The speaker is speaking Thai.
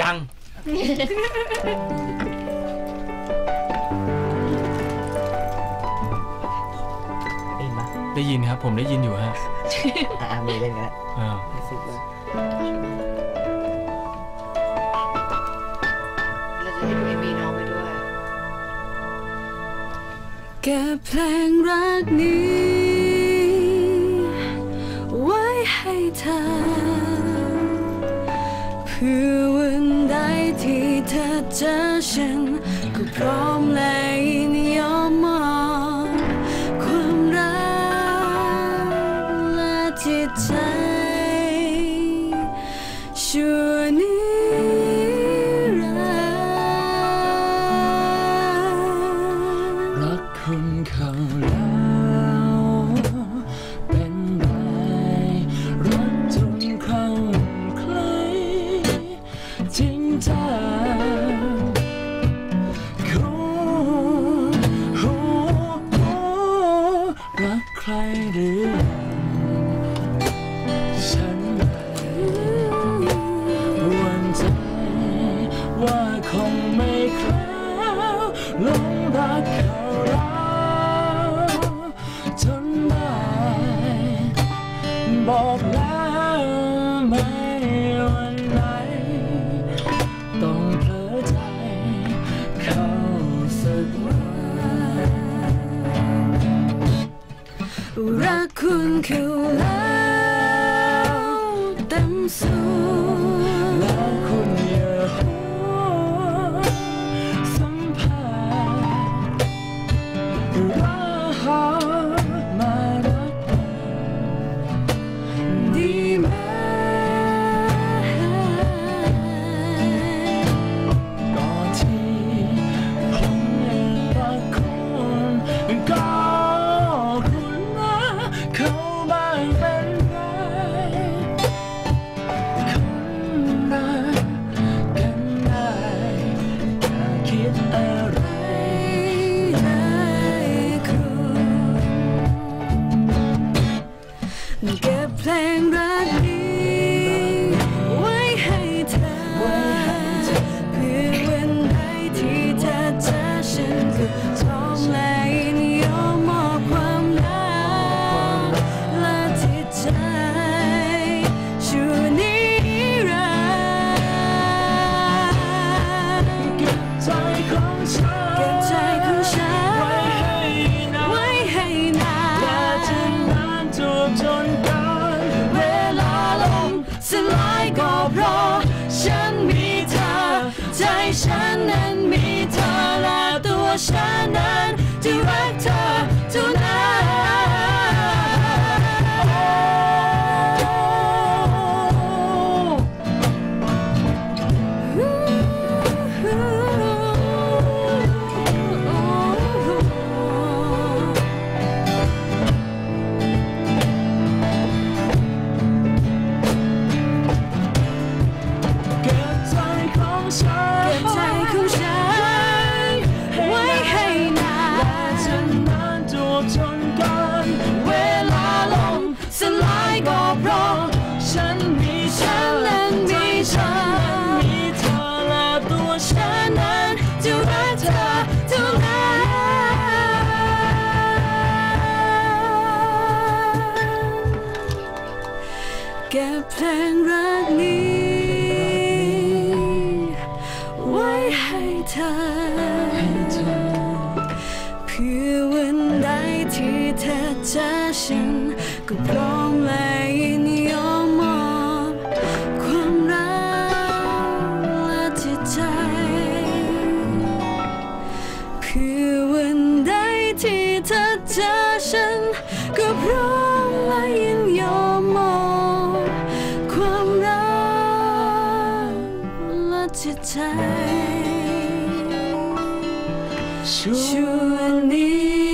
ยัง ได้ยินปะได้ยินครับ ผมได้ยินอยู่ฮะอะมีเล่นกันแล้วเราจะให้ดูเอ็มีน้องไปด้วยเก็บเพลงรักนี้ ไว้ให้เธอเพื่อ ที่เธอเจอฉันก็พร้อมแล้ว คุณคือแล้วเต็มสูง ฉันนั้นมีเธอและตัวฉันนั้นที่รักเธอ จะรักเธอเท่านั้ก็เพลงรักนี้ ไว้ให้เธอ เพื่อวันใดที่เธอจะฉันก็พร้อม 的加深。GoPro in your mouth，狂热了几台，祝你。